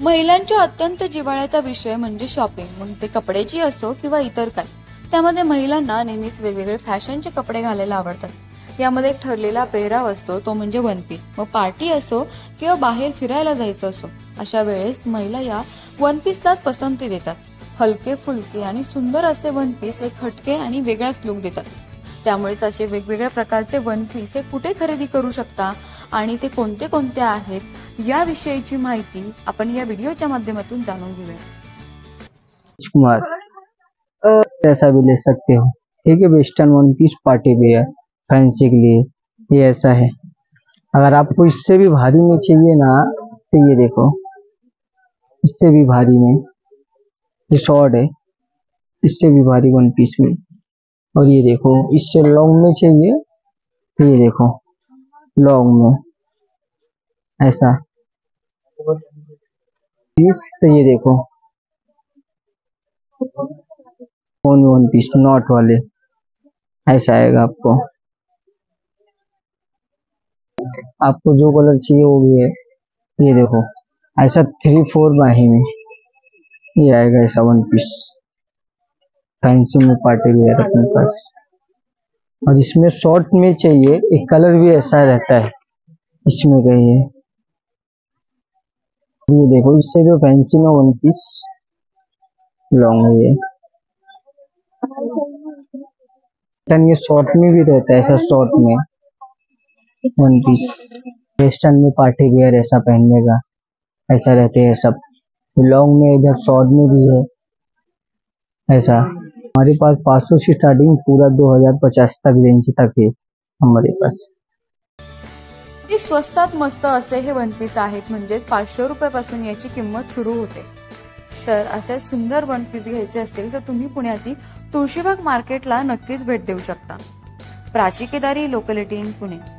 महिलांच्या अत्यंत जिव्हाळ्याचा विषय म्हणजे शॉपिंग मग ते कपड्याची असो किंवा इतर काय त्यामध्ये महिलांना नेहमीच वेगवेगळे फॅशनचे कपडे घालायला आवडतात. यामध्ये एक ठरलेला पेहराव असतो तो म्हणजे वन पीस मग पार्टी असो किंवा बाहेर फिरायला जायचं असो अशा वेळेस महिला या वन पीसलाच पसंती देतात. हलके फुलके आणि सुंदर असे वन पीस एक हटके आणि वेगळाच लुक देतात. त्यामुळेच असे वेगवेगळ्या प्रकारचे वन पीस हे कुठे खरेदी करू शकता? आणि ते कोणते कोणते आहेत याविषयीची माहिती आपण या व्हिडिओच्या माध्यमातून जाणून घेऊया. कुमार ऐसा भी ले सकते हो. ठीक है western one piece party wear fancy के लिए ये ऐसा है अगर आपको इससे भी भारी में चाहिए ना तो ये देखो. इससे भी भारी में. ये शॉर्ट है. इससे भी भारी वन पीस में. और ये देखो, इससे लॉन्ग में चाहिए, ये देखो. लॉन्ग में। ऐसा। पीस तो ये देखो। ओन वन पीस नॉट वाले। ऐसा आएगा आपको। आपको जो कलर चाहिए वो भी है। ये देखो। ऐसा थ्री फोर बाही में ये आएगा ऐसा वन पीस फैंसी में पार्टी वेयर अपने पास। और इसमें शॉर्ट में चाहिए, एक कलर भी ऐसा रहता है। इसमें कहिए। ये देखो, इससे जो फैंसी में वन पीस लॉन्ग है ये। ये शॉर्ट में भी रहता है, ऐसा शॉर्ट में। वन पीस वेस्टर्न में पार्टी वेयर ऐसा पहनने का, ऐसा रहते हैं सब। लॉन्ग में इधर शॉर्ट में भी है, ऐसा। हमारे पास 500 से स्टार्टिंग पूरा 2050 तक रेंज तक है हमारे पास। स्वस्तात मस्त असे हे वन पीस आहेत म्हणजे पाचशे रुपयापासून याची किंमत सुरू होते. तर असे सुंदर वन पीस घ्यायचे असतील तर तुम्ही पुण्यातील तुळशीबाग मार्केटला नक्कीच भेट देऊ शकता. Prachi Kedari locality in Pune.